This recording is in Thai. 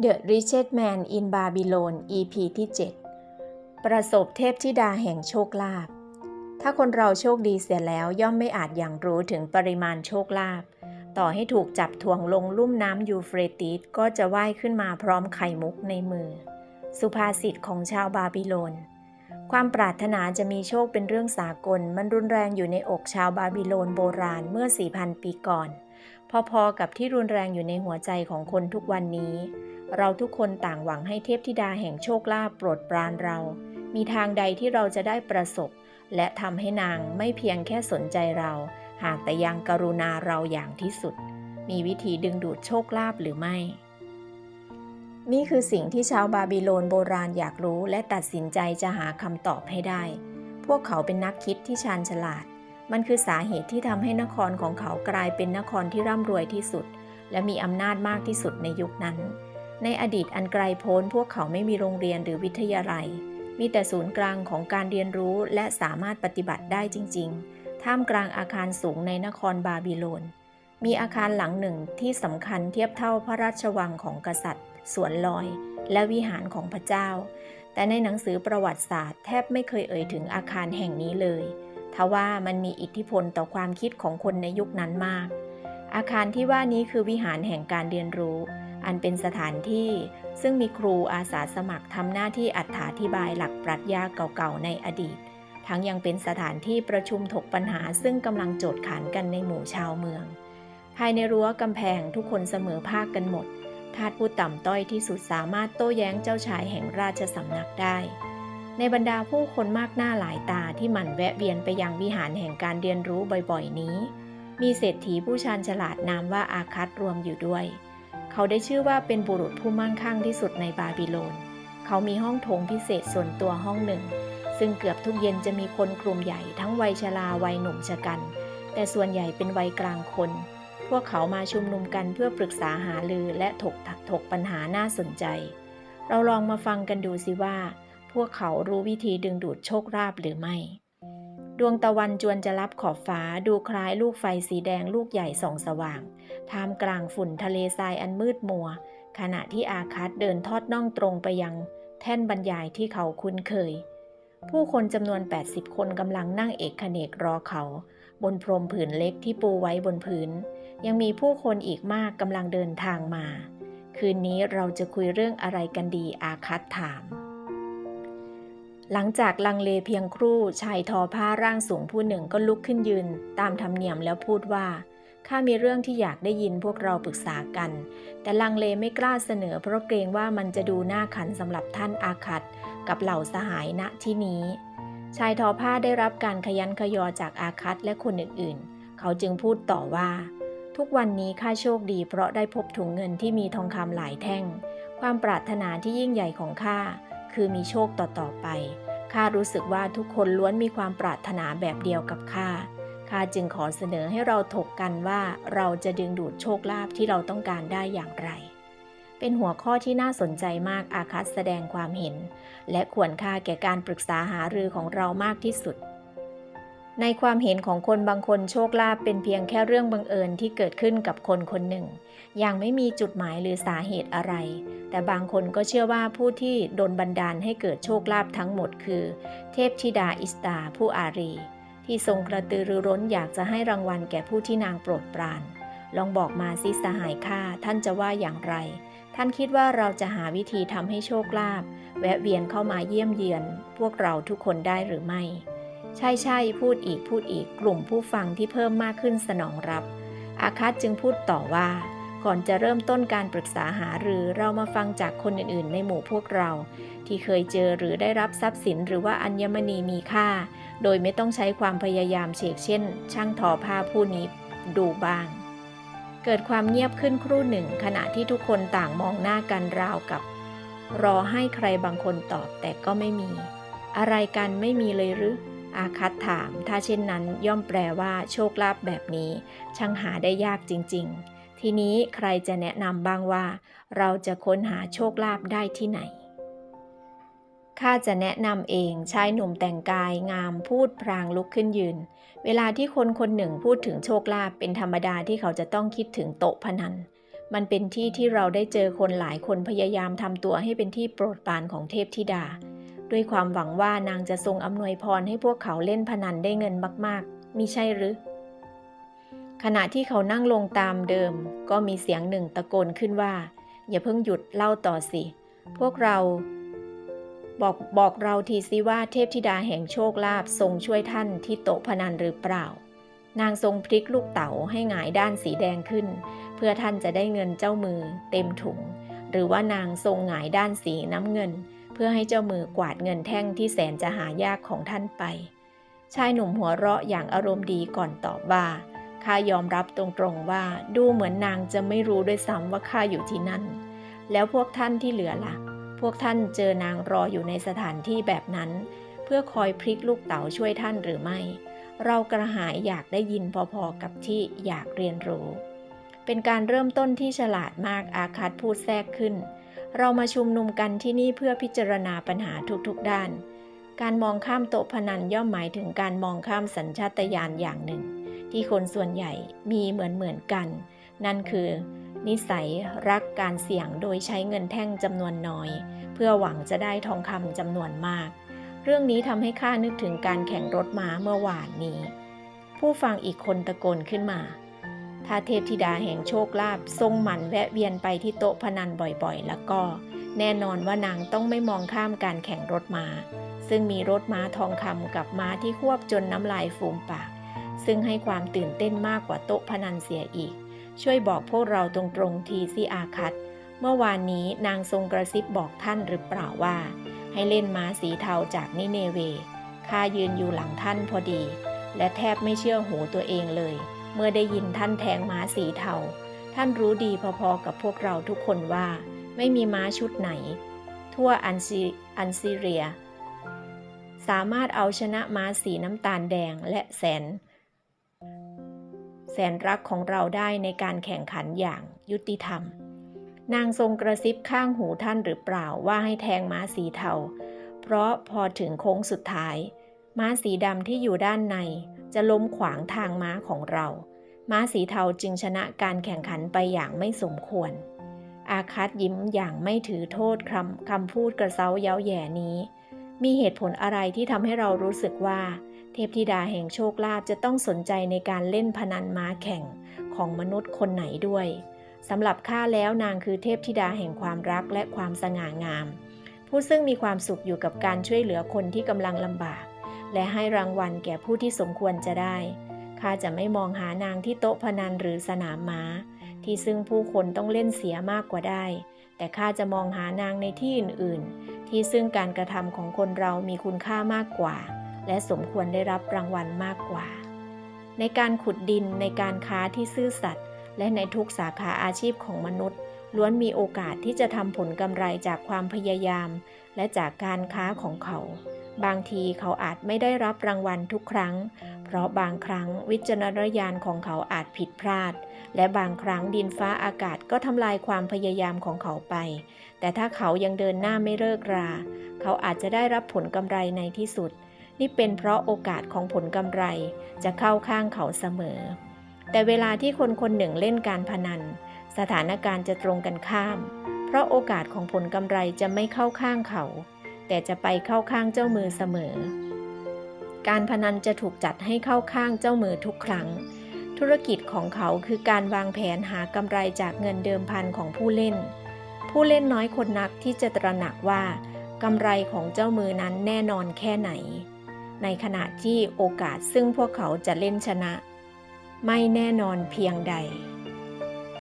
The Richest Man in Babylon EP ที่ 7 ประสบเทพธิดาแห่งโชคลาภ ถ้าคนเราโชคดีเสียแล้วย่อมไม่อาจอย่างรู้ถึงปริมาณโชคลาภ ต่อให้ถูกจับถ่วงลงลุ่มน้ำยูเฟรติสก็จะว่ายขึ้นมาพร้อมไข่มุกในมือ สุภาษิตของชาวบาบิโลน ความปรารถนาจะมีโชคเป็นเรื่องสากล มันรุนแรงอยู่ในอกชาวบาบิโลนโบราณเมื่อ 4,000 ปีก่อน พอๆกับที่รุนแรงอยู่ในหัวใจของคนทุกวันนี้ เราทุกคนต่างหวังให้เทพธิดาแห่งโชคลาภโปรดปรานเรา มีทางใดที่เราจะได้ประสบ และทำให้นางไม่เพียงแค่สนใจเรา หากแต่ยังกรุณาเราอย่างที่สุด มีวิธีดึงดูดโชคลาภหรือไม่ นี่คือสิ่งที่ชาวบาบิโลนโบราณอยากรู้และตัดสินใจจะหาคำตอบให้ได้ พวกเขาเป็นนักคิดที่ชาญฉลาด มันคือสาเหตุที่ทำให้นครของเขากลายเป็นนครที่ร่ำรวยที่สุด และมีอำนาจมากที่สุดในยุคนั้น ในอดีตอันไกลโพ้นพวกเขาไม่มีโรงเรียนหรือวิทยาลัย มีแต่ศูนย์กลางของการเรียนรู้และสามารถปฏิบัติได้จริง ๆ ท่ามกลางอาคารสูงในนครบาบิโลน มีอาคารหลังหนึ่งที่สำคัญเทียบเท่าพระราชวังของกษัตริย์ สวนลอย และวิหารของพระเจ้า แต่ในหนังสือประวัติศาสตร์แทบไม่เคยเอ่ยถึงอาคารแห่งนี้เลย ทว่ามันมีอิทธิพลต่อความคิดของคนในยุคนั้นมาก อาคารที่ว่านี้คือวิหารแห่งการเรียนรู้ อันเป็นสถานที่ซึ่งมีครูอาสาสมัครทำหน้าที่อธิบายหลักปรัชญาเก่าๆในอดีต ทั้งยังเป็นสถานที่ประชุมถกปัญหาซึ่งกำลังโจทย์ขานกันในหมู่ชาวเมือง ภายในรั้วกำแพงทุกคนเสมอภาคกันหมดทาสผู้ต่ำต้อยที่สุดสามารถโต้แย้งเจ้าชายแห่งราชสำนักได้ ในบรรดาผู้คนมากหน้าหลายตาที่หมั่นแวะเวียนไปยังวิหารแห่งการเรียนรู้บ่อยๆนี้ มีเศรษฐีผู้ชาญฉลาดนามว่าอาคัตรวมอยู่ด้วย เขาได้ชื่อว่าเป็นบุรุษผู้มั่งคั่งที่สุดในบาบิโลน เขามีห้องโถงพิเศษส่วนตัวห้องหนึ่ง ซึ่งเกือบทุกเย็นจะมีคนกลุ่มใหญ่ทั้งวัยชราวัยหนุ่มชะกัน แต่ส่วนใหญ่เป็นวัยกลางคน พวกเขามาชุมนุมกันเพื่อปรึกษาหารือและถกถกปัญหาน่าสนใจ เราลองมาฟังกันดูสิว่า พวกเขารู้วิธีดึงดูดโชคลาภหรือไม่ ดวงตะวันจวนจะรับขอบฟ้าดูคล้ายลูกไฟสีแดงลูกใหญ่ส่องสว่าง ท่ามกลางฝุ่นทะเลทรายอันมืดมัว ขณะที่อาคัตเดินทอดน่องตรงไปยังแท่นบรรยายที่เขาคุ้นเคย ผู้คนจำนวน 80 คนกำลังนั่งเอกขเนกรอเขา บนพรมผืนเล็กที่ปูไว้บนพื้น ยังมีผู้คนอีกมากกำลังเดินทางมา คืนนี้เราจะคุยเรื่องอะไรกันดีอาคัตถาม หลังจากลังเลเพียงครู่ชายทอผ้าร่างสูงผู้หนึ่งก็ลุกขึ้นยืน ตามธรรมเนียมแล้วพูดว่าข้ามีเรื่องที่อยากได้ยินพวกเราปรึกษากัน แต่ลังเลไม่กล้าเสนอเพราะเกรงว่ามันจะดูน่าขันสำหรับท่านอาคัตกับเหล่าสหายณที่นี้ ชายทอผ้าได้รับการขยันขยอจากอาคัตและคนอื่นๆ เขาจึงพูดต่อว่า ทุกวันนี้ข้าโชคดีเพราะได้พบถุงเงินที่มีทองคำหลายแท่ง ความปรารถนาที่ยิ่งใหญ่ของข้า คือมีโชคต่อๆไป ข้ารู้สึกว่าทุกคนล้วนมีความปรารถนาแบบเดียวกับข้า ข้าจึงขอเสนอให้เราถกกันว่าเราจะดึงดูดโชคลาภที่เราต้องการได้อย่างไร เป็นหัวข้อที่น่าสนใจมากอาคัสแสดงความเห็น และควรค่าแก่การปรึกษาหารือของเรามากที่สุด ในความเห็นของคนบางคนโชคลาภเป็นเพียงแค่เรื่องบังเอิญที่เกิดขึ้นกับคนคนหนึ่งยังไม่มีจุดหมายหรือสาเหตุอะไร แต่บางคนก็เชื่อว่าผู้ที่โดนบันดาลให้เกิดโชคลาภทั้งหมดคือ เทพธิดาอิสตาผู้อารี ที่ทรงกระตือรือร้นอยากจะให้รางวัลแก่ผู้ที่นางโปรดปราน ลองบอกมาสิสหายข้าท่านจะว่าอย่างไร ท่านคิดว่าเราจะหาวิธีทำให้โชคลาภแวะเวียนเข้ามาเยี่ยมเยียนพวกเราทุกคนได้หรือไม่ ใช่ใช่พูดอีกพูดอีกกลุ่มผู้ฟังที่เพิ่มมากขึ้นสนองรับ อาคัตจึงพูดต่อว่า ก่อนจะเริ่มต้นการปรึกษาหารือเรามาฟังจากคนอื่นๆ ในหมู่พวกเรา ที่เคยเจอหรือได้รับทรัพย์สินหรือว่าอัญมณีมีค่า โดยไม่ต้องใช้ความพยายามเชกเช่น ช่างทอผ้าผู้นี้ดูบ้าง เกิดความเงียบขึ้นครู่หนึ่ง ขณะที่ทุกคนต่างมองหน้ากันราวกับ รอให้ใครบางคนตอบแต่ก็ไม่มี อะไรกันไม่มีเลยหรือ อาคัตถาม ถ้าเช่นนั้นย่อมแปลว่าโชคลาภแบบนี้ ช่างหาได้ยากจริง ๆ ทีนี้ใครจะแนะนำบ้างว่า เราจะค้นหาโชคลาภได้ที่ไหนข้าจะแนะนำเองชายหนุ่มแต่งกายงามพูดพรางลุกขึ้นยืน เวลาที่คนคนหนึ่งพูดถึงโชคลาภเป็นธรรมดาที่เขาจะต้องคิดถึงโต๊ะพนัน มันเป็นที่ที่เราได้เจอคนหลายคนพยายามทำตัวให้เป็นที่โปรดปรานของเทพธิดา ด้วยความหวังว่านางจะทรงอำนวยพรให้พวกเขาเล่นพนันได้เงินมากๆมิใช่หรือ ขณะที่เขานั่งลงตามเดิม ก็มีเสียงหนึ่งตะโกนขึ้นว่า อย่าเพิ่งหยุดเล่าต่อสิ พวกเรา บอกบอกเราทีสิว่าเทพธิดาแห่งโชคลาภทรงช่วยท่านที่โต๊ะพนันหรือเปล่า นางทรงพลิกลูกเต๋าให้หงายด้านสีแดงขึ้น เพื่อท่านจะได้เงินเจ้ามือ เต็มถุง หรือว่านางทรงหงายด้านสีน้ำเงิน เพื่อให้เจ้ามือกวาดเงินแท่งที่แสนจะหายากของท่านไป ชายหนุ่มหัวเราะอย่างอารมณ์ดีก่อนตอบว่าข้ายอมรับตรงๆว่าดูเหมือนนางจะไม่รู้ด้วยซ้ำว่าข้าอยู่ที่นั่น แล้วพวกท่านที่เหลือล่ะ พวกท่านเจอนางรออยู่ในสถานที่แบบนั้น เพื่อคอยพลิกลูกเต๋าช่วยท่านหรือไม่ เรากระหายอยากได้ยินพอๆกับที่อยากเรียนรู้ เป็นการเริ่มต้นที่ฉลาดมากอาคัตพูดแทรกขึ้น เรามาชุมนุมกันที่นี่เพื่อพิจารณาปัญหาทุกๆด้าน การมองข้ามโต๊ะพนันย่อมหมายถึงการมองข้ามสัญชาตญาณอย่างหนึ่ง ที่คนส่วนใหญ่มีเหมือนเหมือนกัน นั่นคือ นิสัยรักการเสี่ยงโดยใช้เงินแท่งจำนวนน้อย เพื่อหวังจะได้ทองคำจำนวนมาก เรื่องนี้ทำให้ข้านึกถึงการแข่งรถม้าเมื่อวานนี้ ผู้ฟังอีกคนตะโกนขึ้นมา ถ้าเทพธิดาแห่งโชคลาภทรงหมั่นแวะเวียนไปที่โต๊ะพนันบ่อยๆ แล้วก็ แน่นอนว่านางต้องไม่มองข้ามการแข่งรถม้า ซึ่งมีรถม้าทองคำกับม้าที่ควบจนน้ำลายฟูมปาก ซึ่งให้ความตื่นเต้นมากกว่าโต๊ะพนันเสียอีก ช่วยบอกพวกเราตรงๆทีสิอาคัตเมื่อวานนี้นางทรงกระซิบบอกท่านหรือเปล่าว่า ให้เล่นม้าสีเทาจากนิเนเวข้ายืนอยู่หลังท่านพอดี และแทบไม่เชื่อหูตัวเองเลย เมื่อได้ยินท่านแทงม้าสีเทา ท่านรู้ดีพอๆกับพวกเราทุกคนว่า ไม่มีม้าชุดไหน ทั่วอันซีอันซีเรีย สามารถเอาชนะม้าสีน้ำตาลแดงและแสน แสนรักของเราได้ในการแข่งขันอย่างยุติธรรม นางทรงกระซิบข้างหูท่านหรือเปล่าว่าให้แทงม้าสีเทา เพราะพอถึงโค้งสุดท้าย ม้าสีดำที่อยู่ด้านใน จะล้มขวางทางม้าของเรา ม้าสีเทาจึงชนะการแข่งขันไปอย่างไม่สมควร อาคัตยิ้มอย่างไม่ถือโทษคำคำพูดกระเซ้าเย้าแย่นี้ มีเหตุผลอะไรที่ทำให้เรารู้สึกว่า เทพธิดาแห่งโชคลาภจะต้องสนใจในการเล่นพนันม้าแข่งของมนุษย์คนไหนด้วยสำหรับข้าแล้วนางคือเทพธิดาแห่งความรักและความสง่างาม ผู้ซึ่งมีความสุขอยู่กับการช่วยเหลือคนที่กำลังลำบาก และให้รางวัลแก่ผู้ที่สมควรจะได้ ข้าจะไม่มองหานางที่โต๊ะพนันหรือสนามม้า ที่ซึ่งผู้คนต้องเล่นเสียมากกว่าได้ แต่ข้าจะมองหานางในที่อื่นๆ ที่ซึ่งการกระทำของคนเรามีคุณค่ามากกว่า และสมควรได้รับรางวัลมากกว่า ในการขุดดินในการค้าที่ซื่อสัตย์และในทุกสาขาอาชีพของมนุษย์ ล้วนมีโอกาสที่จะทำผลกำไรจากความพยายาม และจากการค้าของเขา บางทีเขาอาจไม่ได้รับรางวัลทุกครั้ง เพราะบางครั้งวิจารณญาณของเขาอาจผิดพลาด และบางครั้งดินฟ้าอากาศก็ทำลายความพยายามของเขาไป แต่ถ้าเขายังเดินหน้าไม่เลิกรา เขาอาจจะได้รับผลกำไรในที่สุด นี่เป็นเพราะโอกาสของผลกำไร จะเข้าข้างเขาเสมอ แต่เวลาที่คนคนหนึ่งเล่นการพนัน สถานการณ์จะตรงกันข้าม เพราะโอกาสของผลกำไรจะไม่เข้าข้างเขา แต่จะไปเข้าข้างเจ้ามือเสมอ การพนันจะถูกจัดให้เข้าข้างเจ้ามือทุกครั้ง ธุรกิจของเขาคือการวางแผนหากำไรจากเงินเดิมพันของผู้เล่น ผู้เล่นน้อยคนนักที่จะตระหนักว่ากำไรของเจ้ามือนั้นแน่นอนแค่ไหน ในขณะที่โอกาสซึ่งพวกเขาจะเล่นชนะ ไม่แน่นอนเพียงใด